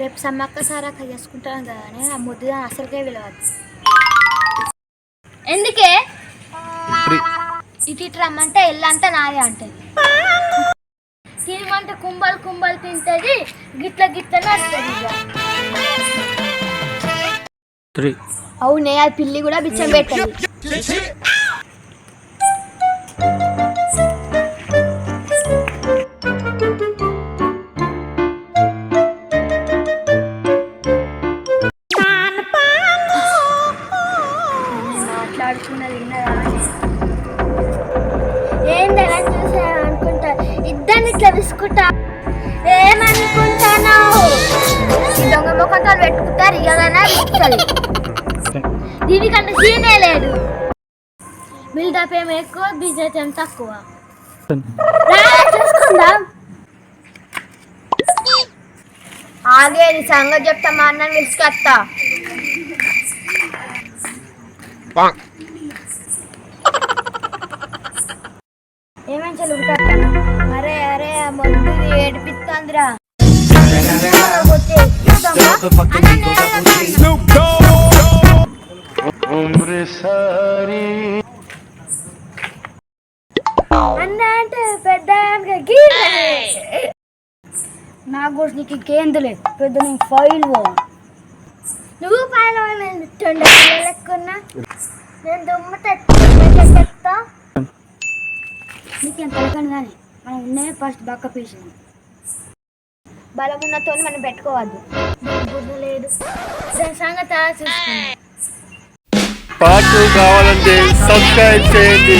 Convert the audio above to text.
రేపు సమ్మక్క సారా సారక్క చేసుకుంటాను కదా నేను ఆ ముద్దు అసలుకే విలువద్దు. ఎందుకే? ఇటు ఇటు రమ్మంటే ఇల్లంతా నాదే అంటది. తినమంటే కుంబలు కుంబలు తింటది గిట్ల గిట్ల నడుస్తుంది అవునే అది పిల్లి కూడా బిచ్చం పెట్టదు. ఇద్దరిని ఇట్లా విసుకుంటా ఏమనుకుంటాను ఈ దొంగ ముఖంతో పెట్టుకుంటారు ఇవ్వదన్నా విసుకుతుంది దీనికంటే సీనే లేదు. బిల్డప్ ఏమి ఎక్కువ బిజినెస్ ఏం తక్కువ? రా, చూసుకుందాం. ఆగే సంగతి చెప్తా మా అన్నని విసుకొస్తా ఏమని చదువుతారు? అరే మొద్దు ఏడిపిస్తాందిరా. అన్న అంటే పెద్ద నా కోసం నీకు ఇంకేందులే పెద్ద నేను ఫైల్ నువ్వు ఫైల్ లెక్కున్నా నేను దుమ్మ తెచ్చా నీకు ఎంత కానీ మనం ఉన్నే ఫస్ట్ బక్క పీసిన బలం ఉన్నతో మనం పెట్టుకోవద్దు. బుద్ధి లేదు. దాని సంగతి టూ కావాలంటే సబ్స్క్రైబ్ చేయండి.